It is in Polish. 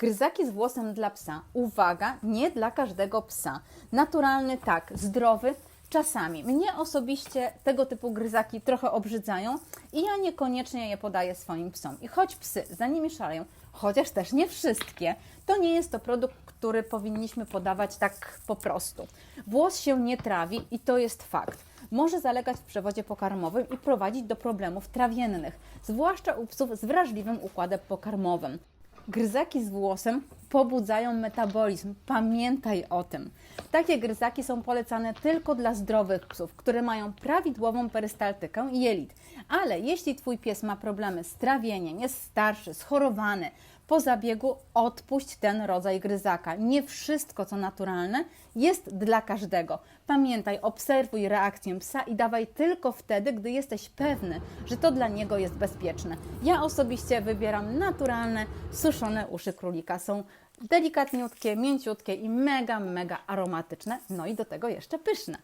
Gryzaki z włosem dla psa. Uwaga, nie dla każdego psa. Naturalny tak, zdrowy czasami. Mnie osobiście tego typu gryzaki trochę obrzydzają i ja niekoniecznie je podaję swoim psom. I choć psy za nimi szaleją, chociaż też nie wszystkie, to nie jest to produkt, który powinniśmy podawać tak po prostu. Włos się nie trawi i to jest fakt. Może zalegać w przewodzie pokarmowym i prowadzić do problemów trawiennych, zwłaszcza u psów z wrażliwym układem pokarmowym. Gryzaki z włosem pobudzają metabolizm. Pamiętaj o tym. Takie gryzaki są polecane tylko dla zdrowych psów, które mają prawidłową perystaltykę jelit. Ale jeśli Twój pies ma problemy z trawieniem, jest starszy, schorowany, po zabiegu odpuść ten rodzaj gryzaka. Nie wszystko, co naturalne, jest dla każdego. Pamiętaj, obserwuj reakcję psa i dawaj tylko wtedy, gdy jesteś pewny, że to dla niego jest bezpieczne. Ja osobiście wybieram naturalne, suszone uszy królika. Są delikatniutkie, mięciutkie i mega, mega aromatyczne, no i do tego jeszcze pyszne.